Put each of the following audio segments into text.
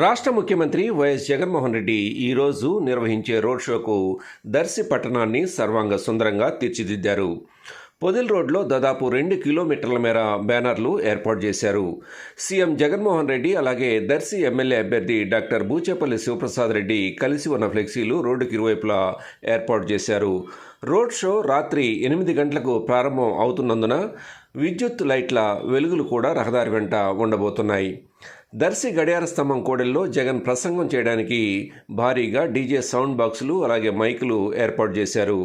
రాష్ట్ర ముఖ్యమంత్రి వైఎస్ జగన్మోహన్ రెడ్డి ఈరోజు నిర్వహించే రోడ్ షోకు దర్శి పట్టణాన్ని సర్వాంగ సుందరంగా తీర్చిదిద్దారు. పొదిల్ రోడ్లో దాదాపు రెండు కిలోమీటర్ల మేర బ్యానర్లు ఏర్పాటు చేశారు. సీఎం జగన్మోహన్ రెడ్డి అలాగే దర్శి ఎమ్మెల్యే అభ్యర్థి డాక్టర్ బూచేపల్లి శివప్రసాద్ రెడ్డి కలిసి ఉన్న ఫ్లెక్సీలు రోడ్డుకి ఇరువైపులా ఏర్పాటు చేశారు. రోడ్ షో రాత్రి ఎనిమిది గంటలకు ప్రారంభం అవుతున్నందున విద్యుత్ లైట్ల వెలుగులు కూడా రహదారి వెంట ఉండబోతున్నాయి. దర్శి గడియార స్తంభం కోడెల్లో జగన్ ప్రసంగం చేయడానికి భారీగా డీజే సౌండ్ బాక్సులు అలాగే మైకులు ఏర్పాటు చేశారు.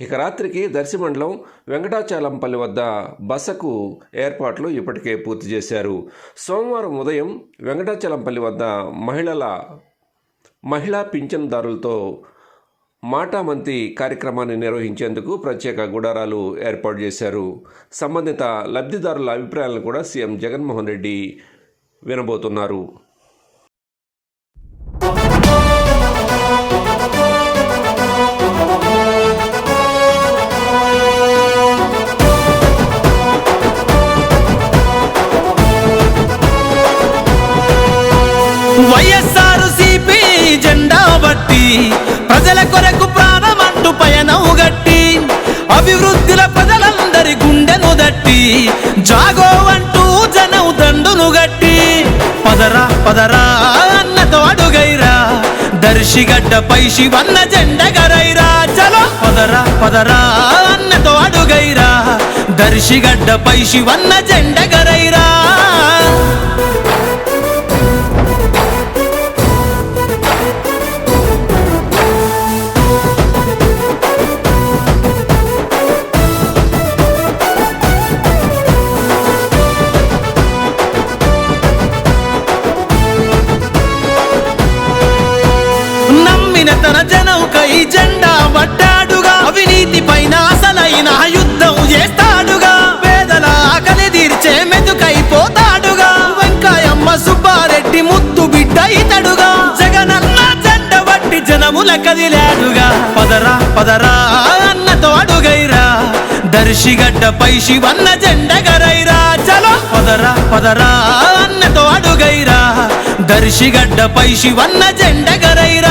ఇక రాత్రికి దర్శి మండలం వెంకటాచలంపల్లి వద్ద బసకు ఏర్పాట్లు ఇప్పటికే పూర్తి చేశారు. సోమవారం ఉదయం వెంకటాచలంపల్లి వద్ద మహిళల మహిళా పింఛన్దారులతో మాటామంతి కార్యక్రమాన్ని నిర్వహించేందుకు ప్రత్యేక గుడారాలు ఏర్పాటు చేశారు. సంబంధిత లబ్ధిదారుల అభిప్రాయాలను కూడా సీఎం జగన్మోహన్ రెడ్డి వినబోతున్నారు. వైఎస్ఆర్ సిపి జెండా బట్టి ప్రజల కొరకు ప్రాణమంటూ పయనం గట్టి అభివృద్ధిల ప్రజలందరి గుండెను దట్టి జాగో దర్శిగడ్డపై శివన్న జెండగరైరా చలో పదరా పదరా అన్నతో అడుగైరా దర్శిగడ్డపై శివన్న జెండగరైరా నమ్మిన తన జనౌకై జెండా పట్టాడుగా. అవినీతి పైన అసలైన యుద్ధం చేస్తాడుగా. పేదల ఆకలి తీర్చే మెతుకైపోతాడుగా వెంకాయమ్మ సుబ్బారెడ్డి ముద్దు బిడ్డ ఇతడుగా. జగనన్న జెండ బట్టి జనముల కదిలాడుగా. పదరా పదరా అన్నతో అడుగైరా. దర్శిగడ్డపై శివన్న జెండగరైరా చలో పదరా పదరా అన్నతో అడుగైరా. దర్శిగడ్డపై శివన్న జెండగరైరా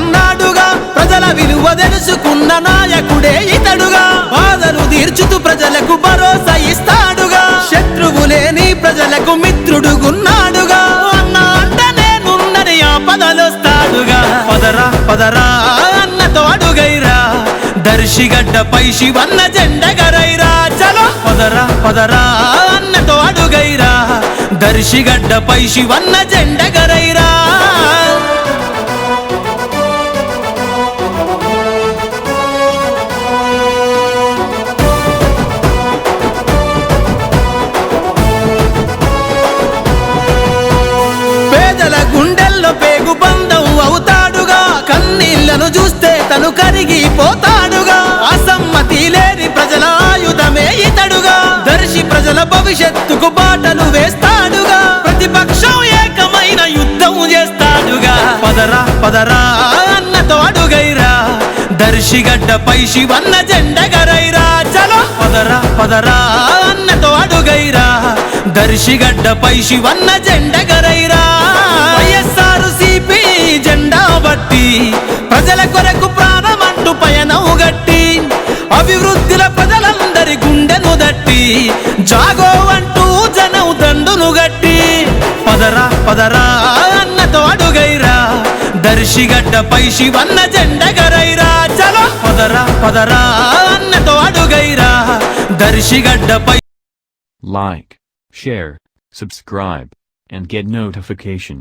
అన్నాడుగా ప్రజల విలువ తెలుసుకున్న నాయకుడే ఇతడుగా. బాధలు తీర్చుతూ ప్రజలకు భరోసా ఇస్తాడుగా. శత్రువు లేని ప్రజలకు మిత్రుడుగున్నాడుగా. అన్న అంట ఆ పదలొస్తాడుగా పదరా పదరా అన్నతో అడుగైరా. దర్శిగడ్డపై శివన్న జెండగరైరా. చలో. పదరా పదరా అన్నతో అడుగైరా. దర్శిగడ్డపై శివన్న జెండగరైరా. చూస్తే కరిగిపోతాడుగా. అసమ్మతి లేని ప్రజల ఆయుధమే ఇతడుగా. దర్శి ప్రజల భవిష్యత్తుకు బాటలు వేస్తాడుగా. ప్రతిపక్షం ఏకమైన యుద్ధం చేస్తాడుగా. పదరా పదరా అన్నతో అడుగైరా. దర్శిగడ్డపై శివన్న జెండగరైరా. చలో. పదరా పదరా అన్నతో అడుగైరా. దర్శిగడ్డపై శివన్న జెండగరైరా. వైఎస్ఆర్ సిపి జెండా బట్టి ప్రజల కొరకు పయనం గట్టి అభివృద్ధిల ప్రజలందరి గుండెను దట్టి జాగో అంటూ జనం దండును గట్టి పదరా పదరా అన్నతో అడుగైరా దర్శిగడ్డపై శివన్న జెండగరైరా చలో పదరా పదరా అన్నతో అడుగైరా దర్శిగడ్డపై like share subscribe and get notification.